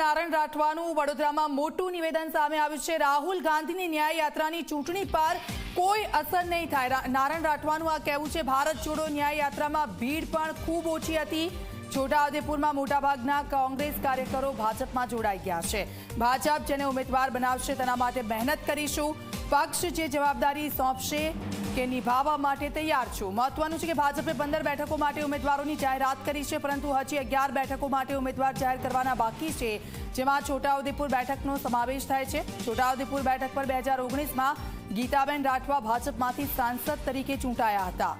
નારણ રાઠવાનું વડોદરામાં મોટું નિવેદન સામે આવ્યું છે. રાહુલ ગાંધીની ન્યાય યાત્રાની ચૂંટણી પર કોઈ અસર નહીં થાય. નારાયણ રાઠવાનું આ કહેવું છે. ભારત જોડો ન્યાય ભીડ પણ ખૂબ ઓછી હતી. છોટાઉદેપુરમાં મોટાભાગના કોંગ્રેસ કાર્યકરો ભાજપમાં જોડાઈ ગયા છે. ભાજપ જેને ઉમેદવાર બનાવશે તેના માટે મહેનત કરીશું. પક્ષ જે જવાબદારી સોંપશે કે નિભાવવા માટે તૈયાર છું. મહત્વનું છે કે ભાજપે પંદર બેઠકો માટે ઉમેદવારોની જાહેરાત કરી છે, પરંતુ હજી અગિયાર બેઠકો માટે ઉમેદવાર જાહેર કરવાના બાકી છે, જેમાં છોટાઉદેપુર બેઠકનો સમાવેશ થાય છે. છોટાઉદેપુર બેઠક પર બે હજાર ઓગણીસમાં ગીતાબેન રાઠવા ભાજપમાંથી સાંસદ તરીકે ચૂંટાયા હતા.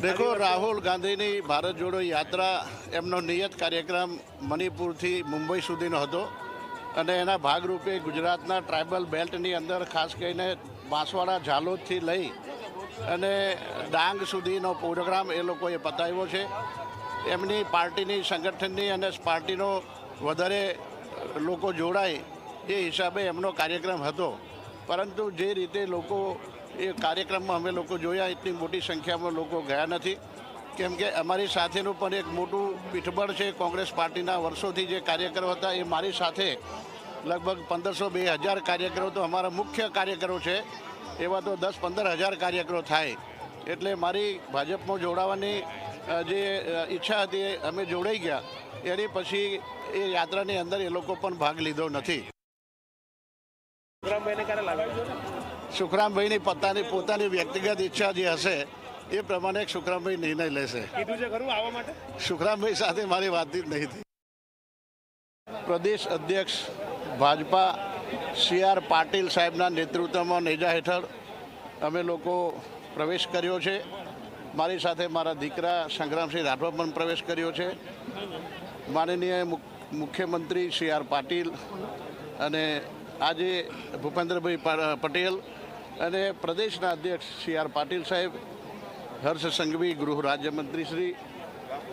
દેખો, રાહુલ ગાંધીની ભારત જોડો યાત્રા એમનો નિયત કાર્યક્રમ મણિપુરથી મુંબઈ સુધીનો હતો અને એના ભાગરૂપે ગુજરાતના ટ્રાઇબલ બેલ્ટની અંદર ખાસ કરીને બાંસવાડા ઝાલોદથી લઈ અને ડાંગ સુધીનો પ્રોગ્રામ એ લોકોએ પતાવ્યો છે. એમની પાર્ટીની સંગઠનની અને પાર્ટીનો વધારે લોકો જોડાય એ હિસાબે એમનો કાર્યક્રમ હતો. પરંતુ જે રીતે લોકો એ કાર્યક્રમમાં અમે લોકો જોયા, એટલી મોટી સંખ્યામાં લોકો ગયા નથી. કેમ કે અમારી સાથેનું પણ એક મોટું પીઠબળ છે કોંગ્રેસ પાર્ટીના વર્ષોથી જે કાર્યકરો હતા, એ મારી સાથે લગભગ પંદરસો બે હજાર કાર્યકરો તો અમારા મુખ્ય કાર્યકરો છે, એવા તો દસ પંદર હજાર કાર્યકરો થાય. એટલે મારી ભાજપમાં જોડાવાની જે ઈચ્છા હતી અમે જોડાઈ ગયા. એની પછી એ યાત્રાની અંદર એ લોકો પણ ભાગ લીધો નથી. સુખરામભાઈને પોતાની પોતાની વ્યક્તિગત ઈચ્છા જે હશે એ પ્રમાણે સુખરામભાઈ નિર્ણય લેશે. કીધું છે ખરું આવવા માટે? સુખરામભાઈ સાથે મારી વાતચીત નહીં થઈ. પ્રદેશ અધ્યક્ષ ભાજપા સી આર પાટીલ સાહેબના નેતૃત્વમાં નેજા હેઠળ અમે લોકો પ્રવેશ કર્યો છે. મારી સાથે મારા દીકરા સંગ્રામસિંહ રાઠવા પણ પ્રવેશ કર્યો છે. માનનીય મુખ્યમંત્રી સી આર પાટીલ અને આજે ભૂપેન્દ્રભાઈ પટેલ અને પ્રદેશના અધ્યક્ષ સી આર પાટીલ સાહેબ, હર્ષ સંઘવી ગૃહ રાજ્યમંત્રી શ્રી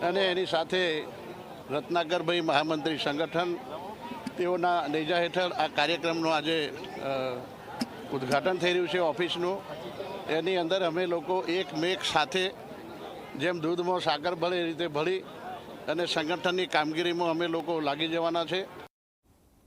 અને એની સાથે રત્નાકરભાઈ મહામંત્રી સંગઠન, તેઓના નેજા હેઠળ આ કાર્યક્રમનું આજે ઉદ્ઘાટન થઈ રહ્યું છે ઓફિસનું. એની અંદર અમે લોકો એક મેક સાથે જેમ દૂધમાં સાકર ભળે એ રીતે ભળી અને સંગઠનની કામગીરીમાં અમે લોકો લાગી જવાના છે.